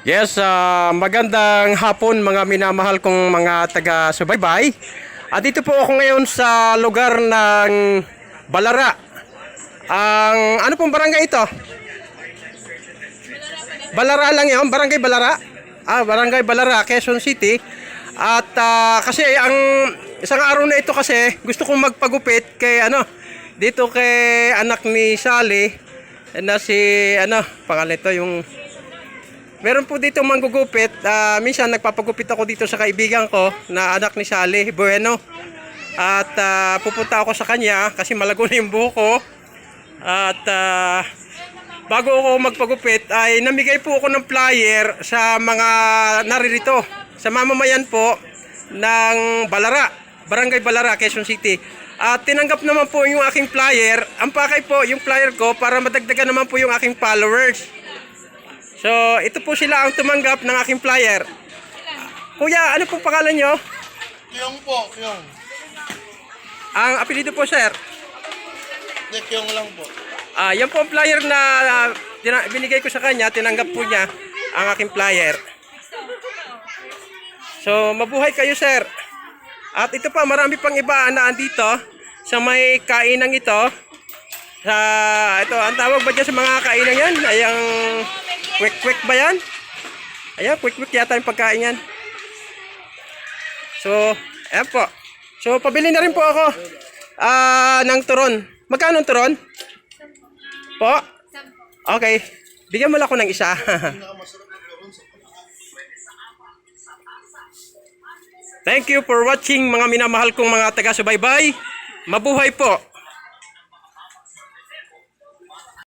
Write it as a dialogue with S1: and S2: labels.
S1: Yes, ah, magandang hapon mga minamahal kong mga taga-subaybay. At dito po ako ngayon sa lugar ng Balara. Ang ano pong barangay ito? Balara lang yun, barangay Balara. Ah, barangay Balara, Quezon City. At ah, kasi ang isang araw na ito kasi gusto kong magpagupit kay ano, dito kay anak ni Sally na si ano, pangalan ito yung Meron po dito manggugupit. Ah, minsan nagpapagupit ako dito sa kaibigan ko na anak ni Sally Bueno. At ah, pupunta ako sa kanya kasi malago na yung buhok ko. At ah, bago ako magpagupit ay namigay po ako ng flyer sa mga naririto. Sa mamamayan po ng Balara, Barangay Balara, Quezon City. At tinanggap naman po yung aking flyer. Ang pakay po yung flyer ko para madagdagan naman po yung aking followers. So, ito po sila ang tumanggap ng aking flyer. Kuya, ano pong pangalan nyo?
S2: Kyong po, Kyong.
S1: Ang apelido po, sir.
S2: Hindi, Kyong lang po.
S1: Ah, yan po ang flyer na tina- binigay ko sa kanya, tinanggap po niya ang aking flyer. So, mabuhay kayo, sir. At ito pa, marami pang iba na andito sa may kainang ito. Sa, ito, ang tawag ba dyan sa mga kainang yan? Ay, ang quick-quick ba yan? Ayan, quick-quick yata yung pagkain yan. So, ayan po. So, pabili na rin po ako ah ng turon. Magkano ang turon? Po? Okay. Bigyan mo lang ako ng isa. Thank you for watching mga minamahal kong mga taga-subaybay. Mabuhay po!